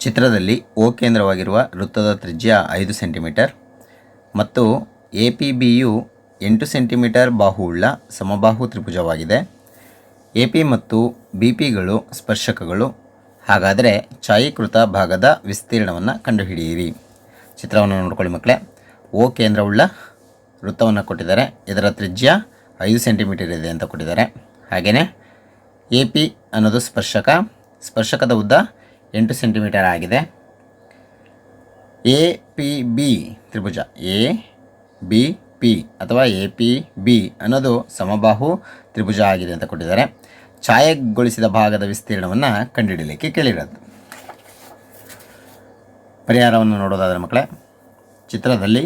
ಚಿತ್ರದಲ್ಲಿ ಓ ಕೇಂದ್ರವಾಗಿರುವ ವೃತ್ತದ ತ್ರಿಜ್ಯ ಐದು ಸೆಂಟಿಮೀಟರ್ ಮತ್ತು ಎ ಪಿ ಬಿಯು ಎಂಟು ಸೆಂಟಿಮೀಟರ್ ಬಾಹುವುಳ್ಳ ಸಮಬಾಹು ತ್ರಿಭುಜವಾಗಿದೆ. ಎ ಪಿ ಮತ್ತು ಬಿ ಪಿಗಳು ಸ್ಪರ್ಶಕಗಳು. ಹಾಗಾದರೆ ಛಾಯೀಕೃತ ಭಾಗದ ವಿಸ್ತೀರ್ಣವನ್ನು ಕಂಡುಹಿಡಿಯಿರಿ. ಚಿತ್ರವನ್ನು ನೋಡ್ಕೊಳ್ಳಿ ಮಕ್ಕಳೇ. ಓ ಕೇಂದ್ರವುಳ್ಳ ವೃತ್ತವನ್ನು ಕೊಟ್ಟಿದ್ದಾರೆ. ಇದರ ತ್ರಿಜ್ಯ ಐದು ಸೆಂಟಿಮೀಟರ್ ಇದೆ ಅಂತ ಕೊಟ್ಟಿದ್ದಾರೆ. ಹಾಗೆಯೇ ಎ ಪಿ ಅನ್ನೋದು ಸ್ಪರ್ಶಕ. ಸ್ಪರ್ಶಕದ ಉದ್ದ ಎಂಟು ಸೆಂಟಿಮೀಟರ್ ಆಗಿದೆ. ಎ, ಪಿ, ಬಿ ತ್ರಿಭುಜ. ಎ, ಬಿ, ಪಿ ಅಥವಾ ಎ, ಪಿ, ಬಿ ಅನ್ನೋದು ಸಮಬಾಹು ತ್ರಿಭುಜ ಆಗಿದೆ ಅಂತ ಕೊಟ್ಟಿದ್ದಾರೆ. ಛಾಯೆಗೊಳಿಸಿದ ಭಾಗದ ವಿಸ್ತೀರ್ಣವನ್ನು ಕಂಡುಹಿಡಲಿಕ್ಕೆ ಕೇಳಿರೋದು. ಪರಿಹಾರವನ್ನು ನೋಡೋದಾದರೆ ಮಕ್ಕಳೇ, ಚಿತ್ರದಲ್ಲಿ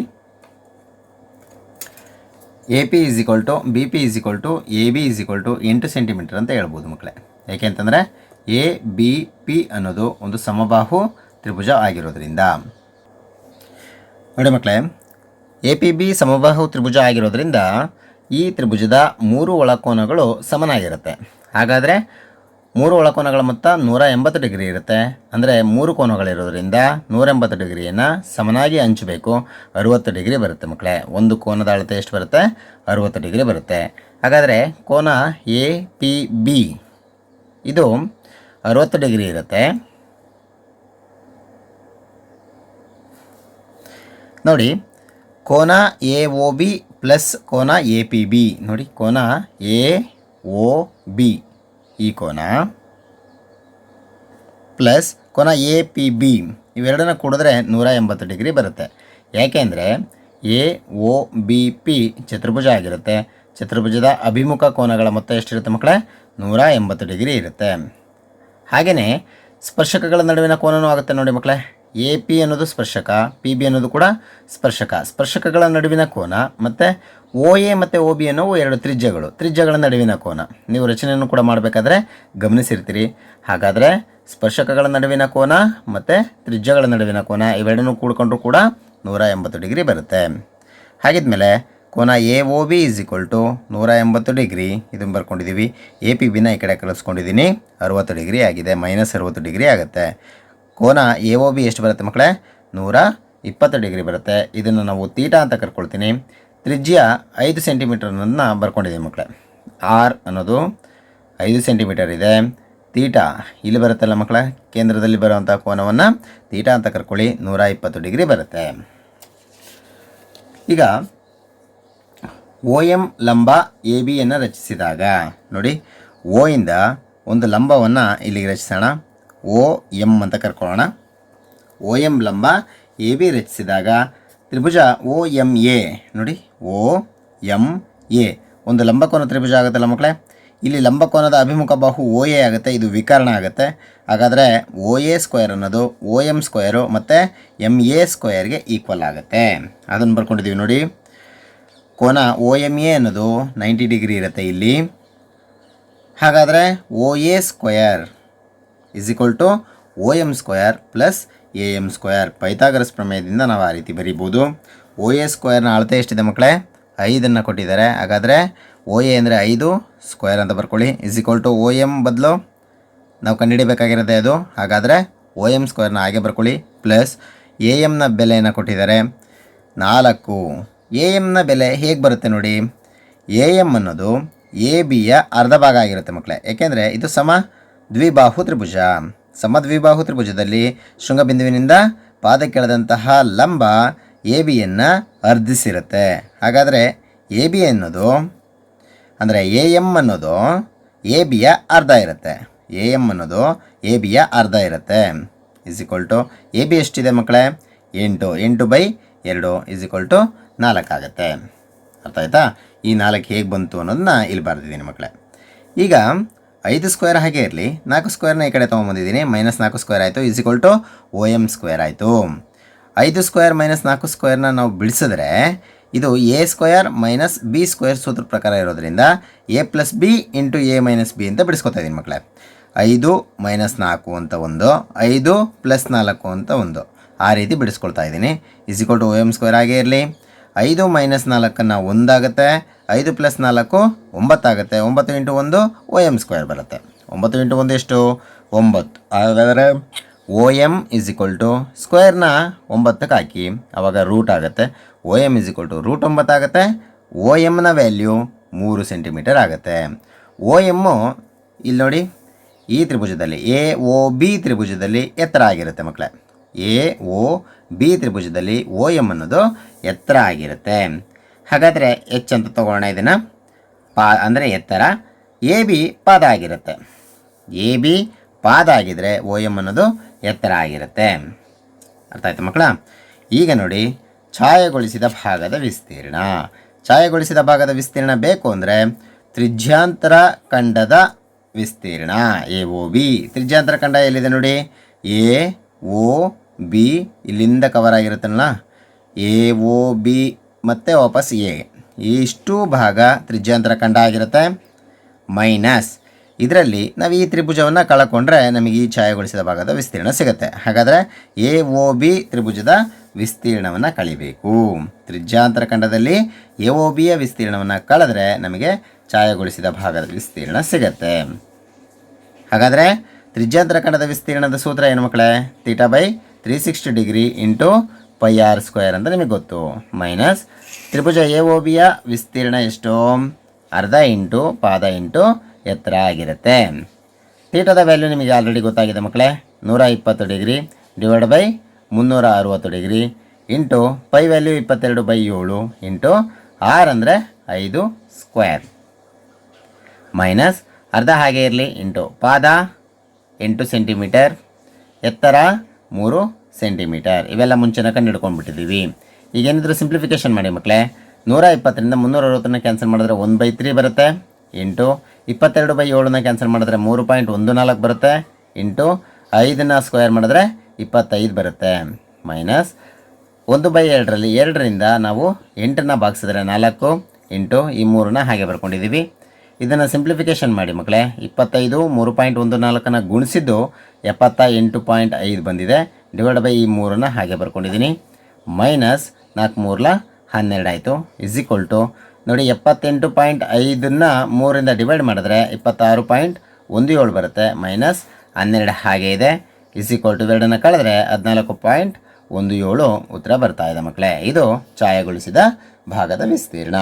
A, P is equal to, B, P is equal to, A, B is equal to ಎಂಟು ಸೆಂಟಿಮೀಟರ್ ಅಂತ ಹೇಳ್ಬೋದು ಮಕ್ಕಳೇ. ಯಾಕೆ ಅಂತಂದರೆ ಎ ಬಿ ಪಿ ಅನ್ನೋದು ಒಂದು ಸಮಬಾಹು ತ್ರಿಭುಜ ಆಗಿರೋದ್ರಿಂದ. ನೋಡಿ ಮಕ್ಕಳೇ ಎ ಪಿ ಬಿ ಸಮಬಾಹು ತ್ರಿಭುಜ ಆಗಿರೋದ್ರಿಂದ ಈ ತ್ರಿಭುಜದ ಮೂರು ಒಳಕೋನಗಳು ಸಮನಾಗಿರುತ್ತೆ. ಹಾಗಾದರೆ ಮೂರು ಒಳಕೋನಗಳ ಮೊತ್ತ ನೂರ ಎಂಬತ್ತು ಡಿಗ್ರಿ ಇರುತ್ತೆ. ಅಂದರೆ ಮೂರು ಕೋನಗಳಿರೋದ್ರಿಂದ ನೂರ ಎಂಬತ್ತು ಡಿಗ್ರಿಯನ್ನು ಸಮನಾಗಿ ಹಂಚಬೇಕು. ಅರುವತ್ತು ಡಿಗ್ರಿ ಬರುತ್ತೆ ಮಕ್ಕಳೇ ಒಂದು ಕೋನದ ಅಳತೆ ಎಷ್ಟು ಬರುತ್ತೆ? ಅರುವತ್ತು ಡಿಗ್ರಿ ಬರುತ್ತೆ. ಹಾಗಾದರೆ ಕೋನ ಎ ಪಿ ಬಿ ಇದು ಅರುವತ್ತು ಡಿಗ್ರಿ ಇರುತ್ತೆ. ನೋಡಿ, ಕೋನ ಎ ಒ ಬಿ ಪ್ಲಸ್ ಕೋನ ಎ ಪಿ ಬಿ. ನೋಡಿ, ಕೋನ ಎ ಒ ಬಿ ಈ ಕೋನ ಪ್ಲಸ್ ಕೋನ ಎ ಪಿ ಬಿ. ಇವೆರಡನ್ನ ಕೂಡಿದ್ರೆ ನೂರ ಎಂಬತ್ತು ಡಿಗ್ರಿ ಬರುತ್ತೆ. ಯಾಕೆಂದರೆ ಎ ಒ ಬಿ ಪಿ ಚತುರ್ಭುಜ ಆಗಿರುತ್ತೆ. ಚತುರ್ಭುಜದ ಅಭಿಮುಖ ಕೋನಗಳ ಮೊತ್ತ ಎಷ್ಟಿರುತ್ತೆ ಮಕ್ಕಳೇ? ನೂರ ಎಂಬತ್ತು ಡಿಗ್ರಿ ಇರುತ್ತೆ. ಹಾಗೆಯೇ ಸ್ಪರ್ಶಕಗಳ ನಡುವಿನ ಕೋನನೂ ಆಗುತ್ತೆ ನೋಡಿ ಮಕ್ಕಳೇ. ಎ ಪಿ ಅನ್ನೋದು ಸ್ಪರ್ಶಕ, ಪಿ ಬಿ ಅನ್ನೋದು ಕೂಡ ಸ್ಪರ್ಶಕ. ಸ್ಪರ್ಶಕಗಳ ನಡುವಿನ ಕೋನ ಮತ್ತು ಓ ಎ ಮತ್ತು ಒ ಬಿ ಅನ್ನೋ ಎರಡು ತ್ರಿಜ್ಯಗಳು. ತ್ರಿಜ್ಯಗಳ ನಡುವಿನ ಕೋನ. ನೀವು ರಚನೆಯನ್ನು ಕೂಡ ಮಾಡಬೇಕಾದ್ರೆ ಗಮನಿಸಿರ್ತೀರಿ. ಹಾಗಾದರೆ ಸ್ಪರ್ಶಕಗಳ ನಡುವಿನ ಕೋನ ಮತ್ತು ತ್ರಿಜ್ಯಗಳ ನಡುವಿನ ಕೋನ ಇವೆರಡನ್ನೂ ಕೂಡ್ಕೊಂಡ್ರೂ ಕೂಡ ನೂರ ಎಂಬತ್ತು ಡಿಗ್ರಿ ಬರುತ್ತೆ. ಹಾಗಿದ್ಮೇಲೆ ಕೋನ A O B is equal to ನೂರ ಎಂಬತ್ತು ಡಿಗ್ರಿ. ಇದನ್ನು ಬರ್ಕೊಂಡಿದ್ದೀವಿ. ಎ ಪಿ ಬಿನ ಈ ಕಡೆ ಕಳಿಸ್ಕೊಂಡಿದ್ದೀನಿ. ಅರುವತ್ತು ಡಿಗ್ರಿ ಆಗಿದೆ. ಮೈನಸ್ ಅರುವತ್ತು ಡಿಗ್ರಿ ಆಗುತ್ತೆ. ಕೋನ ಎ ಓ ಬಿ ಎಷ್ಟು ಬರುತ್ತೆ ಮಕ್ಕಳೇ? ನೂರ ಇಪ್ಪತ್ತು ಡಿಗ್ರಿ ಬರುತ್ತೆ. ಇದನ್ನು ನಾವು ತೀಟ ಅಂತ ಕರ್ಕೊಳ್ತೀನಿ. ತ್ರಿಜ್ಯ ಐದು ಸೆಂಟಿಮೀಟರ್ನನ್ನು ಬರ್ಕೊಂಡಿದ್ದೀವಿ ಮಕ್ಕಳೇ. ಆರ್ ಅನ್ನೋದು ಐದು ಸೆಂಟಿಮೀಟರ್ ಇದೆ. ತೀಟ ಇಲ್ಲಿ ಬರುತ್ತಲ್ಲ ಮಕ್ಕಳ? ಕೇಂದ್ರದಲ್ಲಿ ಬರುವಂಥ ಕೋನವನ್ನು ತೀಟ ಅಂತ ಕರ್ಕೊಳ್ಳಿ. ನೂರ ಇಪ್ಪತ್ತು ಡಿಗ್ರಿ ಬರುತ್ತೆ. ಈಗ ಓ ಎಂ ಲಂಬ ಎ ಬಿಯನ್ನು ರಚಿಸಿದಾಗ. ನೋಡಿ, ಓ ಇಂದ ಒಂದು ಲಂಬವನ್ನು ಇಲ್ಲಿಗೆ ರಚಿಸೋಣ. ಓ ಎಂ ಅಂತ ಕರ್ಕೊಳ್ಳೋಣ. ಓ ಎಂ ಲಂಬ ಎ ಬಿ ರಚಿಸಿದಾಗ ತ್ರಿಭುಜ ಓ ಎಂ ಎ. ನೋಡಿ, ಓ ಎಂ ಎ. ಒಂದು ಲಂಬಕೋನ ತ್ರಿಭುಜ ಆಗುತ್ತಲ್ಲ ಮಕ್ಕಳೇ? ಇಲ್ಲಿ ಲಂಬಕೋನದ ಅಭಿಮುಖ ಬಾಹು ಓ ಎ ಆಗುತ್ತೆ, ಇದು ವಿಕರ್ಣ ಆಗುತ್ತೆ. ಹಾಗಾದರೆ ಓ ಎ ಸ್ಕ್ವೇರ್ ಅನ್ನೋದು ಓ ಎಂ ಸ್ಕ್ವೇರು ಮತ್ತು ಎಂ ಎ ಸ್ಕ್ವೇರ್ಗೆ ಈಕ್ವಲ್ ಆಗುತ್ತೆ. ಅದನ್ನು ಬರ್ಕೊಂಡಿದ್ದೀವಿ ನೋಡಿ. ಕೋನ ಓ ಎಂ ಎ ಅನ್ನೋದು ನೈಂಟಿ ಡಿಗ್ರಿ ಇರುತ್ತೆ ಇಲ್ಲಿ. ಹಾಗಾದರೆ O A square is equal to O M square plus A M square Pythagoras ಪ್ರಮೇಯದಿಂದ ನಾವು ಆ ರೀತಿ ಬರೀಬೋದು. ಓ ಎ ಸ್ಕ್ವಯರ್ನ ಅಳತೆ ಎಷ್ಟಿದೆ ಮಕ್ಕಳೇ ಐದನ್ನು ಕೊಟ್ಟಿದ್ದಾರೆ. ಹಾಗಾದರೆ ಓ ಎ ಅಂದರೆ ಐದು ಸ್ಕ್ವೇರ್ ಅಂತ ಬರ್ಕೊಳ್ಳಿ. Is equal to O M ಬದಲು ನಾವು ಕಂಡುಹಿಡಿಬೇಕಾಗಿರೋದೇ ಅದು. ಹಾಗಾದರೆ ಓ ಎಂ ಸ್ಕ್ವೇರ್ನ ಹಾಗೆ ಬರ್ಕೊಳ್ಳಿ. ಪ್ಲಸ್ ಎ ಎಮ್ನ ಬೆಲೆಯನ್ನು ಕೊಟ್ಟಿದ್ದಾರೆ. ನಾಲ್ಕು. ಎ ಎಮ್ನ ಬೆಲೆ ಹೇಗೆ ಬರುತ್ತೆ ನೋಡಿ? ಎ ಎಂ ಅನ್ನೋದು ಎ ಬಿಯ ಅರ್ಧ ಭಾಗ ಆಗಿರುತ್ತೆ ಮಕ್ಕಳೇ ಏಕೆಂದರೆ ಇದು ಸಮ ದ್ವಿಬಾಹು ತ್ರಿಭುಜ. ಸಮ ದ್ವಿಬಾಹು ತ್ರಿಭುಜದಲ್ಲಿ ಶೃಂಗಬಿಂದುವಿನಿಂದ ಪಾದಕ್ಕೆಳೆದಂತಹ ಲಂಬ ಎ ಬಿಯನ್ನು ಅರ್ಧಿಸಿರುತ್ತೆ. ಹಾಗಾದರೆ ಎ ಬಿ ಅನ್ನೋದು ಅಂದರೆ ಎ ಎಂ ಅನ್ನೋದು ಎ ಬಿಯ ಅರ್ಧ ಇರುತ್ತೆ. ಎ ಎಂ ಅನ್ನೋದು ಎ ಬಿಯ ಅರ್ಧ ಇರುತ್ತೆ. ಇಸ್ ಟು ಎ ಬಿ ಎಷ್ಟಿದೆ ಮಕ್ಕಳೇ ಎಂಟು. ಎಂಟು ಬೈ ಎರಡು ಇಸ್ ಟು ನಾಲ್ಕಾಗುತ್ತೆ. ಅರ್ಥ ಆಯ್ತಾ? ಈ ನಾಲ್ಕು ಹೇಗೆ ಬಂತು ಅನ್ನೋದನ್ನ ಇಲ್ಲಿ ಬರೆದಿದ್ದೀನಿ ಮಕ್ಕಳೇ ಈಗ ಐದು ಸ್ಕ್ವೇರ್ ಹಾಗೆ ಇರಲಿ. ನಾಲ್ಕು ಸ್ಕ್ವೇರ್ನ ಈ ಕಡೆ ತೊಗೊಂಬಂದಿದ್ದೀನಿ. ಮೈನಸ್ ನಾಲ್ಕು ಸ್ಕ್ವೇರ್ ಆಯಿತು. Is equal to O M square ಆಯಿತು. ಐದು ಸ್ಕ್ವೇರ್ ಮೈನಸ್ ನಾಲ್ಕು ಸ್ಕ್ವೇರ್ನ ನಾವು ಬಿಡಿಸಿದ್ರೆ ಇದು A square minus B square ಸೂತ್ರ ಪ್ರಕಾರ ಇರೋದ್ರಿಂದ A plus B into A minus B ಅಂತ ಬಿಡಿಸ್ಕೊತಾ ಇದ್ದೀನಿ ಮಕ್ಕಳೇ ಐದು ಮೈನಸ್ ನಾಲ್ಕು ಅಂತ ಒಂದು, ಐದು ಪ್ಲಸ್ ನಾಲ್ಕು ಅಂತ ಒಂದು. ಆ ರೀತಿ ಬಿಡಿಸ್ಕೊಳ್ತಾ ಇದ್ದೀನಿ is equal to O M square ಆಗೇ ಇರಲಿ. ಐದು ಮೈನಸ್ ನಾಲ್ಕನ್ನು ಒಂದಾಗುತ್ತೆ, ಐದು ಪ್ಲಸ್ ನಾಲ್ಕು ಒಂಬತ್ತಾಗುತ್ತೆ, ಒಂಬತ್ತು ಇಂಟು ಒಂದು ಓ ಎಂ ಸ್ಕ್ವೇರ್ ಬರುತ್ತೆ. ಒಂಬತ್ತು ಇಂಟು ಒಂದು ಎಷ್ಟು? ಒಂಬತ್ತು. ಹಾಗಾದರೆ O M is equal to ಸ್ಕ್ವೇರ್ನ ಒಂಬತ್ತಕ್ಕೆ ಹಾಕಿ ಆವಾಗ ರೂಟ್ ಆಗುತ್ತೆ. O M is equal to root ಒಂಬತ್ತಾಗುತ್ತೆ, ಓ ಎಮ್ನ ವ್ಯಾಲ್ಯೂ ಮೂರು ಸೆಂಟಿಮೀಟರ್ ಆಗುತ್ತೆ. ಓ ಎಮ್ಮು ಇಲ್ಲಿ ನೋಡಿ, ಈ ತ್ರಿಭುಜದಲ್ಲಿ ಎ ಓ ಬಿ ತ್ರಿಭುಜದಲ್ಲಿ ಎತ್ತರ ಆಗಿರುತ್ತೆ ಮಕ್ಕಳೇ ಎ ಒ ಬಿ ತ್ರಿಭುಜದಲ್ಲಿ ಓ ಎಂ ಅನ್ನೋದು ಎತ್ತರ ಆಗಿರುತ್ತೆ. ಹಾಗಾದರೆ ಎಚ್ ಅಂತ ತಗೊಳ್ಳೋಣ ಇದನ್ನು. ಪಾ, ಅಂದರೆ ಎತ್ತರ. ಎ, ಬಿ ಪಾದ ಆಗಿರುತ್ತೆ. ಎ, ಬಿ ಪಾದ ಆಗಿದ್ರೆ ಓ ಎಂ ಅನ್ನೋದು ಎತ್ತರ ಆಗಿರುತ್ತೆ. ಅರ್ಥ ಆಯ್ತು ಮಕ್ಕಳ? ಈಗ ನೋಡಿ, ಛಾಯೆಗೊಳಿಸಿದ ಭಾಗದ ವಿಸ್ತೀರ್ಣ. ಛಾಯೆಗೊಳಿಸಿದ ಭಾಗದ ವಿಸ್ತೀರ್ಣ ಬೇಕು ಅಂದರೆ ತ್ರಿಜ್ಯಾಂತರ ಖಂಡದ ವಿಸ್ತೀರ್ಣ. A, O, B. ತ್ರಿಜ್ಯಾಂತರ ಖಂಡ ಎಲ್ಲಿದೆ ನೋಡಿ? ಎ ಒ ಬಿ ಇಲ್ಲಿಂದ ಕವರ್ ಆಗಿರುತ್ತಲ್ಲ ಎ, ಓ, ಬಿ, ಮತ್ತು ವಾಪಸ್ ಎ. ಇಷ್ಟು ಭಾಗ ತ್ರಿಜ್ಯಾಂತರ ಖಂಡ ಆಗಿರುತ್ತೆ. ಮೈನಸ್. ಇದರಲ್ಲಿ ನಾವು ಈ ತ್ರಿಭುಜವನ್ನು ಕಳ್ಕೊಂಡ್ರೆ ನಮಗೆ ಈ ಛಾಯೆಗೊಳಿಸಿದ ಭಾಗದ ವಿಸ್ತೀರ್ಣ ಸಿಗುತ್ತೆ. ಹಾಗಾದರೆ ಎ ಒ ಬಿ ತ್ರಿಭುಜದ ವಿಸ್ತೀರ್ಣವನ್ನು ಕಳಿಬೇಕು. ತ್ರಿಜ್ಯಾಂತರ ಖಂಡದಲ್ಲಿ ಎ ಒ ಬಿಯ ವಿಸ್ತೀರ್ಣವನ್ನು ಕಳೆದ್ರೆ ನಮಗೆ ಛಾಯೆಗೊಳಿಸಿದ ಭಾಗದ ವಿಸ್ತೀರ್ಣ ಸಿಗತ್ತೆ. ಹಾಗಾದರೆ ತ್ರಿಜ್ಯಾಂತರ ಖಂಡದ ವಿಸ್ತೀರ್ಣದ ಸೂತ್ರ ಏನು ಮಕ್ಕಳೇ? Theta by three sixty degree into pi r square ಅಂತ ನಿಮಗೆ ಗೊತ್ತು. ಮೈನಸ್ ತ್ರಿಭುಜ ಎ ಒ ಬಿಯ ವಿಸ್ತೀರ್ಣ ಎಷ್ಟು? ಅರ್ಧ ಇಂಟು ಪಾದ ಇಂಟು ಎತ್ತರ ಆಗಿರುತ್ತೆ. ತೀಟದ ವ್ಯಾಲ್ಯೂ ನಿಮಗೆ ಆಲ್ರೆಡಿ ಗೊತ್ತಾಗಿದೆ ಮಕ್ಕಳೇ. ನೂರ ಇಪ್ಪತ್ತು ಡಿಗ್ರಿ ಡಿವೈಡ್ ಬೈ ಮುನ್ನೂರ ಅರುವತ್ತು ಡಿಗ್ರಿ ಇಂಟು ಪೈ ವ್ಯಾಲ್ಯೂ ಇಪ್ಪತ್ತೆರಡು ಬೈ ಏಳು ಇಂಟು ಆರ್ ಅಂದರೆ ಐದು ಸ್ಕ್ವೇರ್. ಮೈನಸ್ ಅರ್ಧ ಹಾಗೆ ಇರಲಿ ಇಂಟು ಪಾದ ಎಂಟು ಸೆಂಟಿಮೀಟರ್ ಎತ್ತರ ಮೂರು ಸೆಂಟಿಮೀಟರ್. ಇವೆಲ್ಲ ಮುಂಚೆನ ಕಂಡು ಹಿಡ್ಕೊಂಡ್ಬಿಟ್ಟಿದ್ದೀವಿ ಈಗೇನಿದ್ರು ಸಿಂಪ್ಲಿಫಿಕೇಶನ್ ಮಾಡಿ ಮಕ್ಕಳೇ ನೂರ ಇಪ್ಪತ್ತರಿಂದ ಮುನ್ನೂರ ಅರವತ್ತನ್ನ ಕ್ಯಾನ್ಸಲ್ ಮಾಡಿದ್ರೆ ಒನ್ ಬೈ ತ್ರೀ ಬರುತ್ತೆ. ಇಂಟು ಇಪ್ಪತ್ತೆರಡು ಬೈ ಏಳನ್ನ ಕ್ಯಾನ್ಸಲ್ ಮಾಡಿದ್ರೆ ಮೂರು ಪಾಯಿಂಟ್ ಒಂದು ನಾಲ್ಕು ಬರುತ್ತೆ. ಇಂಟು ಐದನ್ನ ಸ್ಕ್ವೇರ್ ಮಾಡಿದ್ರೆ ಇಪ್ಪತ್ತೈದು ಬರುತ್ತೆ. ಮೈನಸ್ ಒಂದು ಬೈ ಎರಡರಲ್ಲಿ ಎರಡರಿಂದ ನಾವು ಎಂಟನ್ನು ಭಾಗಿಸಿದ್ರೆ ನಾಲ್ಕು. ಇಂಟು ಈ ಮೂರನ್ನ ಹಾಗೆ ಬರ್ಕೊಂಡಿದ್ದೀವಿ ಇದನ್ನು ಸಿಂಪ್ಲಿಫಿಕೇಷನ್ ಮಾಡಿ ಮಕ್ಕಳೇ. ಇಪ್ಪತ್ತೈದು, ಮೂರು ಪಾಯಿಂಟ್ ಒಂದು ನಾಲ್ಕನ್ನು ಗುಣಿಸಿದ್ದು ಎಪ್ಪತ್ತ ಎಂಟು ಪಾಯಿಂಟ್ ಐದು ಬಂದಿದೆ. ಡಿವೈಡ್ ಬೈ ಈ ಮೂರನ್ನು ಹಾಗೆ ಬರ್ಕೊಂಡಿದ್ದೀನಿ ಮೈನಸ್ ನಾಲ್ಕು ಮೂರಲ ಹನ್ನೆರಡು ಆಯಿತು ಇಸ್ ಈಕ್ವಲ್ ಟು ನೋಡಿ ಎಪ್ಪತ್ತೆಂಟು ಪಾಯಿಂಟ್ ಐದನ್ನು ಮೂರಿಂದ ಡಿವೈಡ್ ಮಾಡಿದ್ರೆ ಇಪ್ಪತ್ತಾರು ಪಾಯಿಂಟ್ ಒಂದು ಏಳು ಬರುತ್ತೆ. ಮೈನಸ್ ಹನ್ನೆರಡು ಹಾಗೆ ಇದೆ. ಇಸ್ ಈಕ್ವಲ್ ಟು ಎರಡನ್ನು ಕಳೆದ್ರೆ ಹದಿನಾಲ್ಕು ಪಾಯಿಂಟ್ ಒಂದು ಏಳು ಉತ್ತರ ಬರ್ತಾ ಇದೆ ಮಕ್ಕಳೇ. ಇದು ಛಾಯೆಗೊಳಿಸಿದ ಭಾಗದ ವಿಸ್ತೀರ್ಣ.